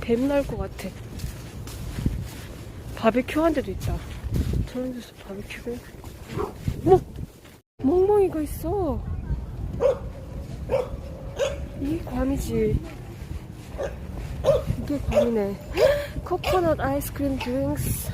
뱀 나올 것 같아. 바비큐 한 데도 있다. 저런 데서 바비큐를. 뭐? 멍멍이가 있어. 이게 괌이지. 이게 괌이네. 코코넛 아이스크림 드링스.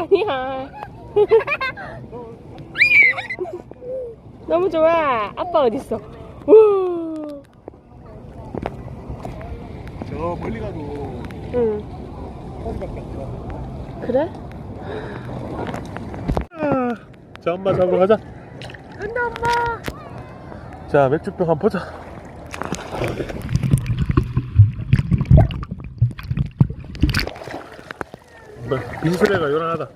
아니야. 너무 좋아. 아빠 어딨어? 우. 저 멀리 가도 응. 허리밖에 안 가. 그래? 자, 엄마 잡으러 가자. 근데 엄마. 자, 맥주병 한번 보자. 빈수레가 요란하다.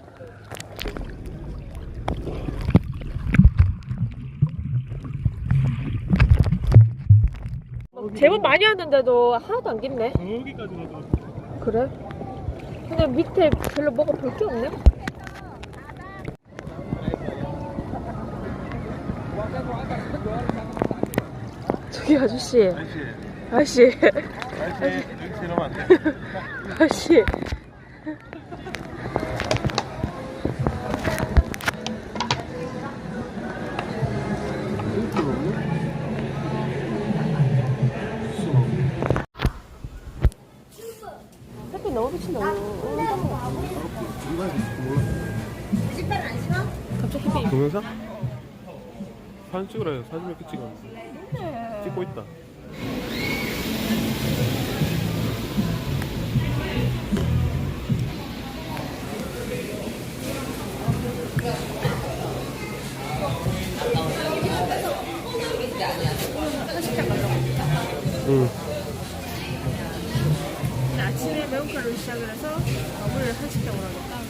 제법 많이 왔는데도 하나도 안 겠네. 저기까지 가도 그래? 근데 밑에 별로 뭐가 볼 게 없네? 저기 아저씨, 아저씨, 아저씨, 아저씨. 아저씨. 햇빛 너무 비친다. 갑자기 햇빛. 동영상? 사진 해요. 사진 몇개 찍어. 찍고 있다. 응. 걸로 시작을 해서 마무리를 한식당으로 하니까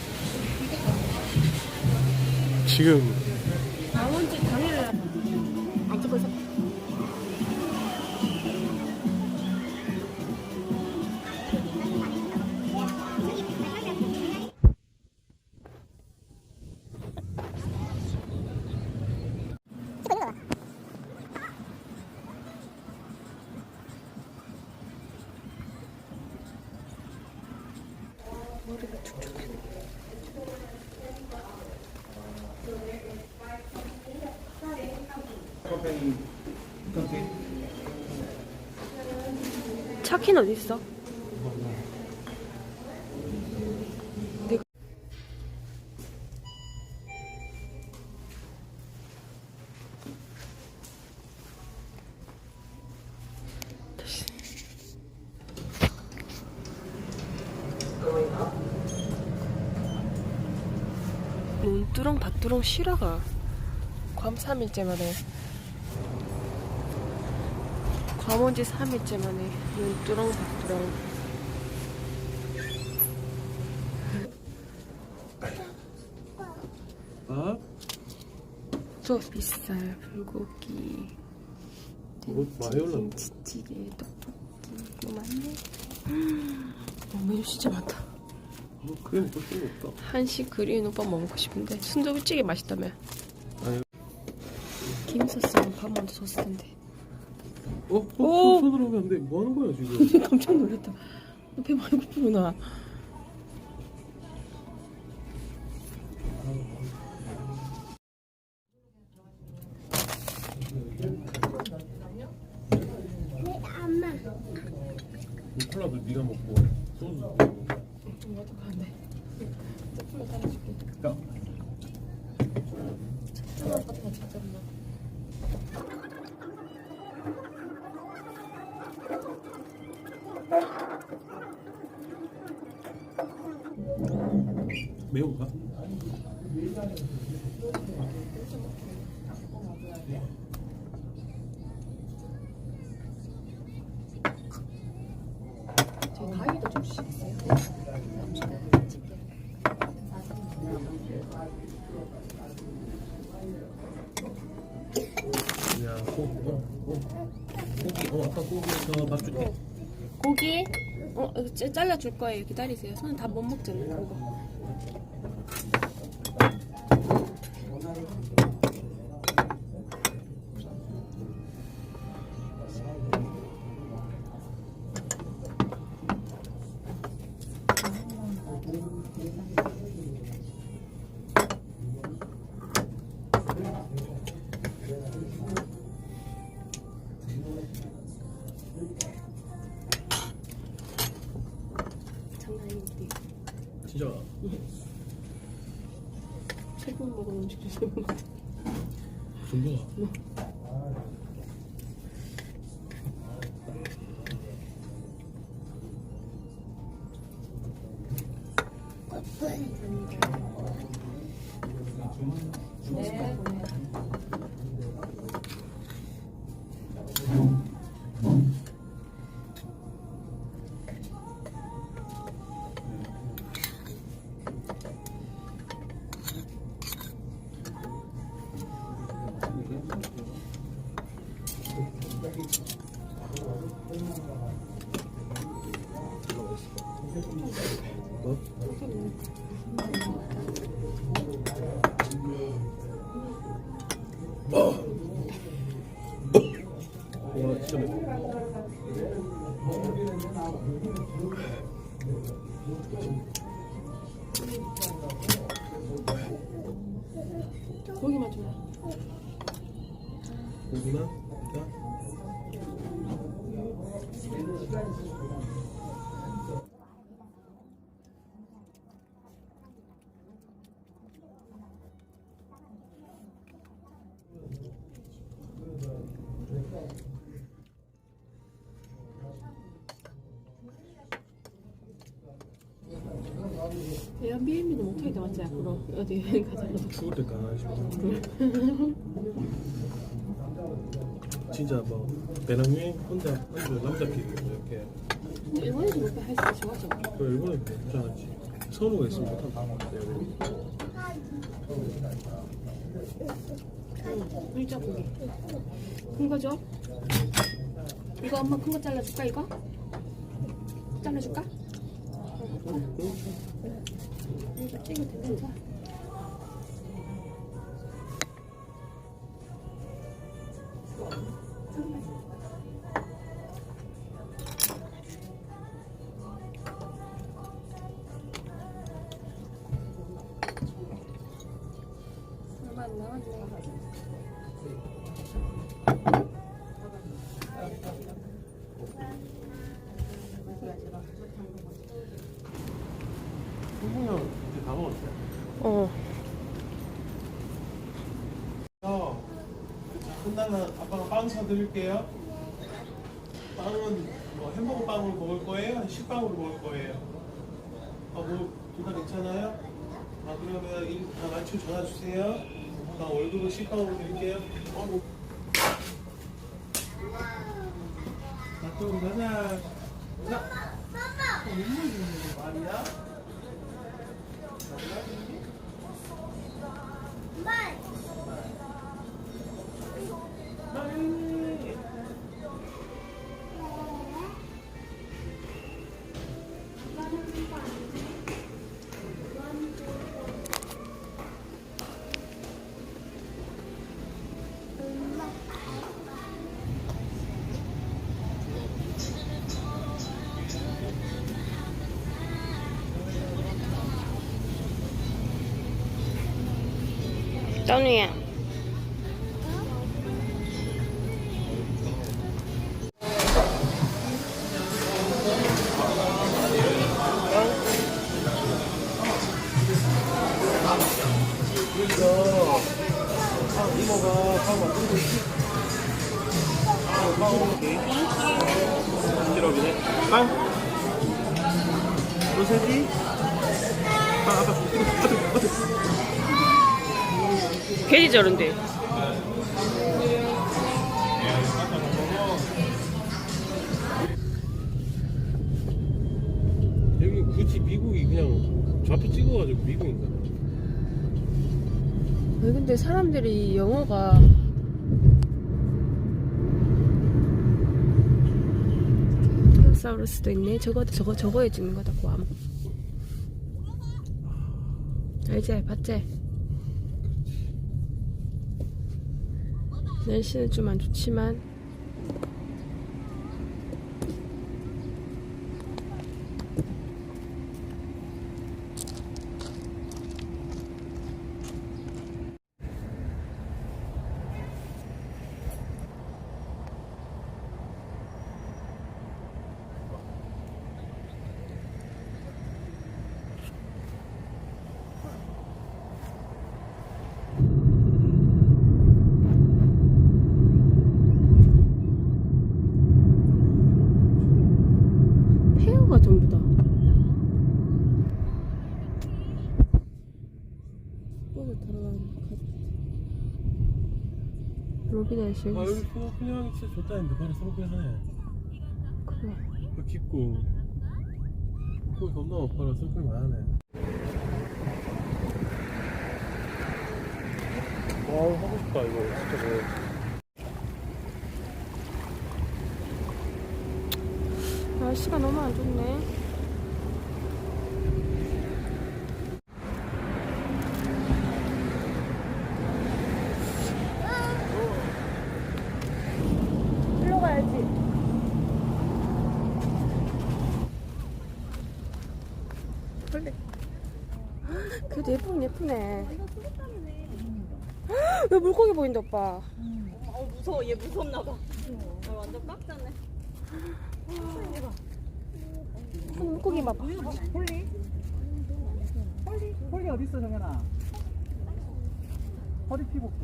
지금 나온 지 당일을 안 찍고 있어. 차키는 어디 있어? 눈두렁 밭두렁 실화가 괌 3일째 만에 괌 온지 3일째 만에 눈두렁 밭두렁 어? 저 비쌀 불고기 뭐 많이 올랐네. 김치찌개 떡볶이 이거 어, 메뉴 진짜 많다 뭐 그게 먹고 싶은 거 없다. 한식 그린 오빠 뭐 먹고 싶은데 순두부찌개 맛있다며. 김 소스랑 밥 먼저 줬을 텐데 어? 어? 오! 손- 손으로 하면 안 돼. 뭐 하는 거야 지금? 깜짝 놀랐다 너 배 많이 고프구나 이 콜라도 네가 먹고 소주 먹고. 어떡한데 콜라 따라줄게 야. 매운가? 저 가위도 좀 주시겠어요? 야, 고기, 어, 어. 고기, 어, 아까 고기 저밥 줄게. 고기? 어, 잘라줄 거예요. 기다리세요. 손은 다 못 먹잖아요. 그거. 최근 먹은 음식 중에 같아. 정도가. 비앤비는 못하겠다 맞지? 앞으로 어디 여행 가자고. 죽을 때까 싶어. 진짜 뭐 배낭여행 혼자 혼자 남자끼리 이렇게 일본에서 못해 할수 좋아져. 그 일본에 괜찮았지. 선우가 있으면 못한다. 응, 일자 고기. 큰거 줘? 이거 엄마 큰 거 잘라줄까 이거? 잘라줄까? 이거 찍을 때 괜찮아. 얼마 안 남았네. 형이랑 이제 다 먹었어요. 어. 어, 끝나면 아빠가 빵 사드릴게요. 빵은 뭐 햄버거 빵으로 먹을 거예요? 식빵으로 먹을 거예요? 아, 뭐 둘 다 괜찮아요? 아, 그러면 일, 다 맞추고 전화 주세요. 나 월급은 식빵으로 드릴게요. 어, 뭐. 나 또, 가자. 가자. 어, 눈물 주는 거 말이야? 빨리. 아, 이모가 빵 만들고 있지. 아, 빵. 로세지. 빵 아빠 어떻게. 괜히 저런데. 여기 굳이 미국이 그냥 좌표 찍어가지고 미국인가? 아니, 근데 사람들이 영어가 테오사우루스도 있네. 저거 저거 저거에 찍는 거다 괌. 알지? 봤지? 날씨는 좀 안 좋지만 로비 날씨 아 여기 스노클 향이 진짜 좋다 했는데 바로 스노클 하네. 그래. 그 깊고. 그거 겁나 높아라 스노클 많네. 와 하고 싶다 이거 진짜 뭐. 날씨가 너무 안 좋네. 일로 가야지. 그래. 그래도 예쁘네. 왜 물고기 보인다 오빠? 어 무서워 얘 무섭나 봐. 아, 완전 꽉 찼네. 물고기 봐봐. 홀리? 홀리? 홀리 어딨어 정현아? 허리 피복스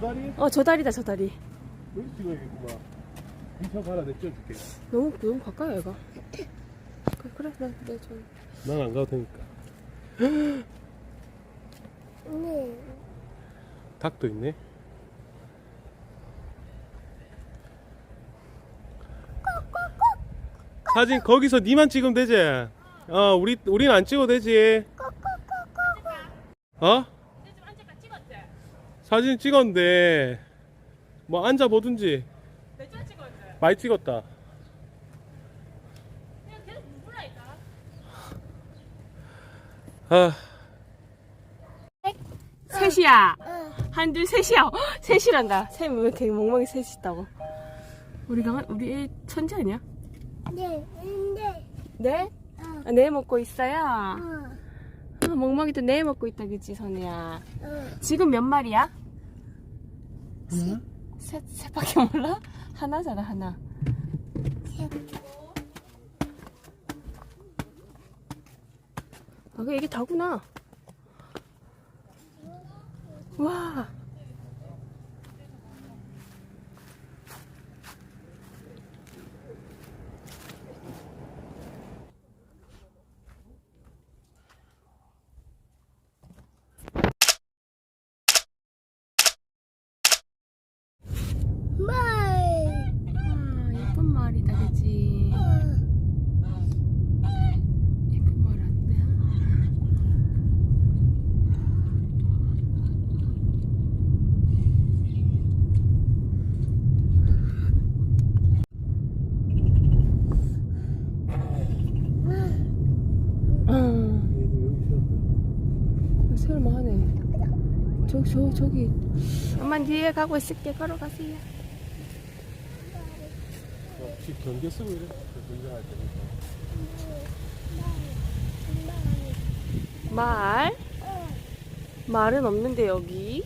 너 다리? 어, 저 다리다, 저 다리. 여기 찍어야겠구만. 인천 가라 내 찍어줄게. 너무, 너무 가까이, 얘가. 그래, 그래, 네, 네, 저. 난안 가도 되니까. 닭도 있네. 사진 거기서 니만 찍으면 되지. 어, 우리 우린 안 찍어도 되지. 어? 사진 찍었는데 뭐 앉아 보든지. 많이 찍었다. 아. 셋이야. 한둘 셋이야. 헉, 셋이란다. 셋왜 이렇게 멍멍이 셋이 있다고. 우리가 우리 애 천재 아니야? 네, 근데, 네? 아, 네 먹고 있어요. 어, 아, 멍멍이도 네 먹고 있다 그치 선우야. 어, 지금 몇 마리야? 셋 셋밖에 몰라? 하나잖아 하나. 아, 그 이게 다구나. 와. 저, 저, 저기. 엄마 뒤에 가고 있을게. 걸어가세요. 집 경계 쓰고 이래. 운전할 때. 말? 말은 없는데, 여기.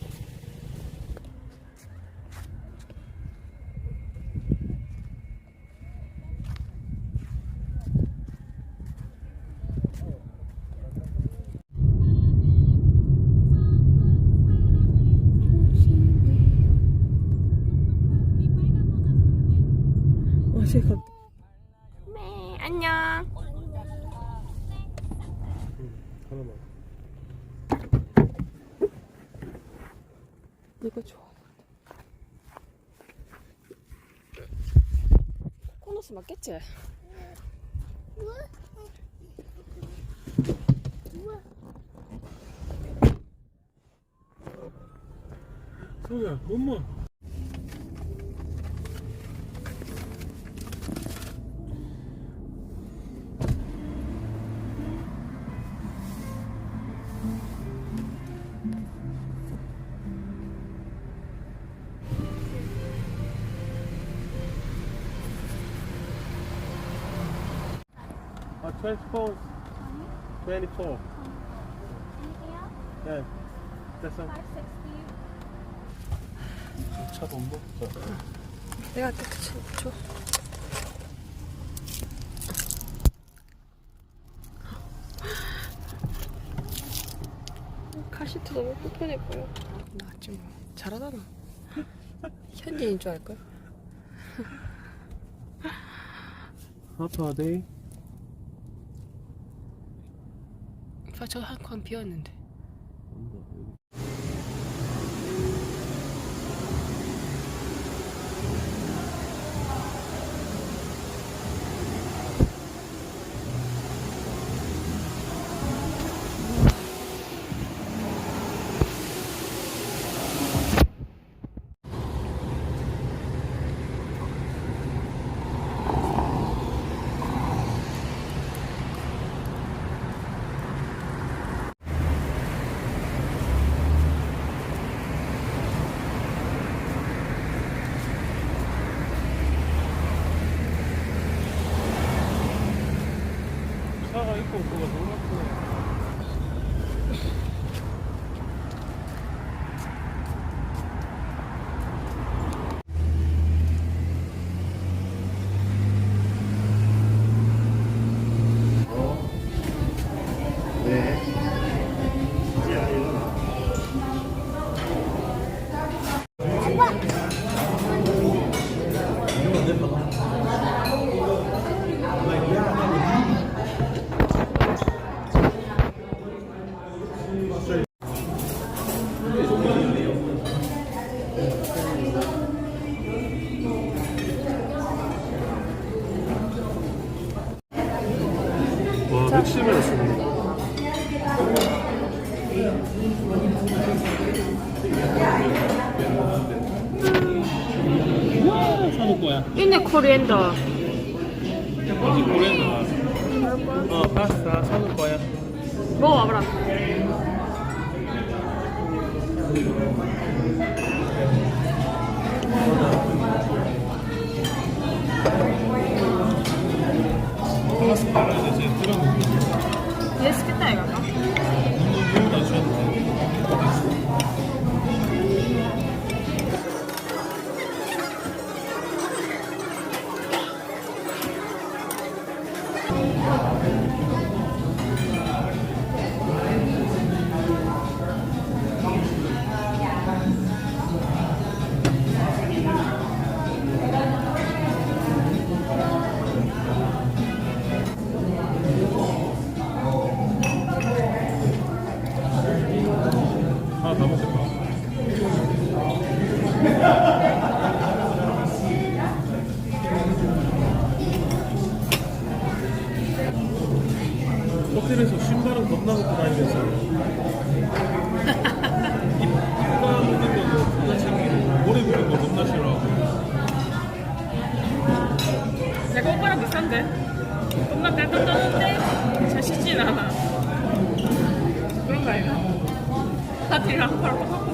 맞겠지? 소야, 엄마. 아, 24. 24. 네. 됐어. 차도 못 먹자. 내가 깨끗이 줘. 카시트 너무 불편해 보여. 나지 뭐. 잘하잖아. 현진인 줄 알걸? 아파데? 오빠 저한 칸 비었는데. 있 챙기고 모래 묻은 거 겁나 싫어하고 내가 오빠랑 비슷한데? 깔끔 떠는데 잘 씻진 않아. 그런 거 아이가? 파티랑 바로 똑같구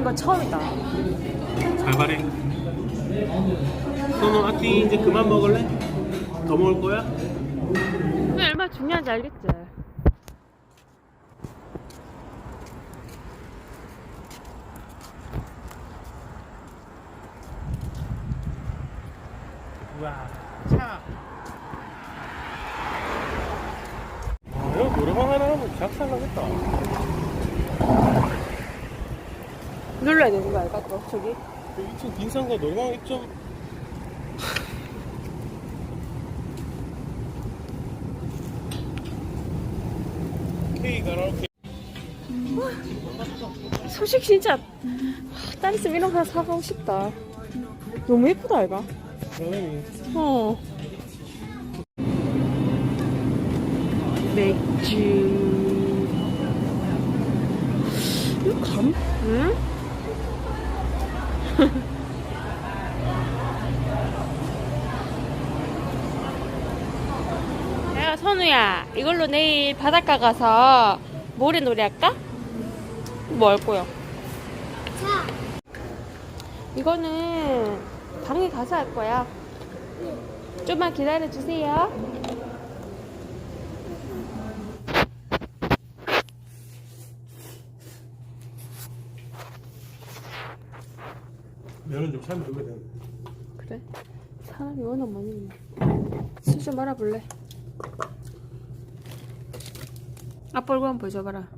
하는 건 처음이다. 잘 말해. 선우 아띠 이제 그만 먹을래? 더 먹을 거야? 얼마나 중요한지 알겠지? 우와. 차. 아, 이거 노래방 하나 하면 작살나겠다. 눌러야 되는 거 알까, 또, 저기? 2층 빈상가 노래방이 좀 K 가라오케 소식 진짜. 딸 있으면 이런 거 사가고 싶다. 너무 예쁘다, 알가? 그러니 어. 맥주. 이거 감? 응? 야, 선우야. 이걸로 내일 바닷가 가서 모래 놀이 할까? 뭐 할 거야? 자, 이거는 방에 가서 할 거야. 좀만 기다려 주세요. 면은 좀 삶이 줘야 되는데 그래? 사람이 워낙 많이 있네. 술좀 말아볼래? 아빠 얼굴 한번 보여줘봐라.